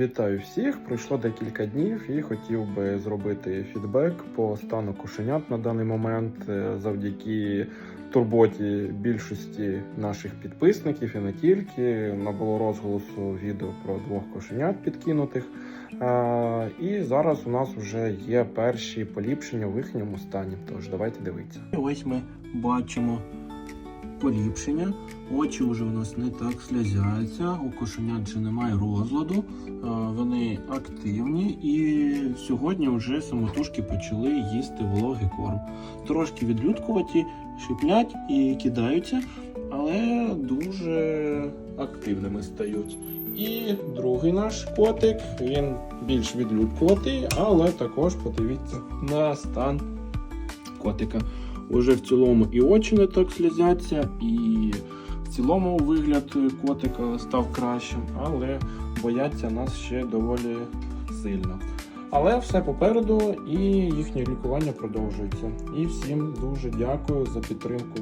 Вітаю всіх! Пройшло декілька днів і хотів би зробити фідбек по стану кошенят на даний момент е, завдяки турботі більшості наших підписників і не тільки. Набуло розголосу відео про двох кошенят підкинутих. І зараз у нас вже є перші поліпшення в їхньому стані. Тож давайте дивитися. Ось ми бачимо поліпшення. Очі вже у нас не так сльозяться, у кошенят вже немає розладу, е, вони активні і сьогодні вже самотужки почали їсти вологий корм. Трошки відлюдкуваті, шиплять і кидаються, але дуже активними стають. І другий наш котик, він більш відлюдкуватий, але також подивіться на стан котика. Уже в цілому і очі не так слізяться, і в цілому вигляд котика став кращим, але бояться нас ще доволі сильно. Але все попереду і їхнє лікування продовжується. І всім дуже дякую за підтримку.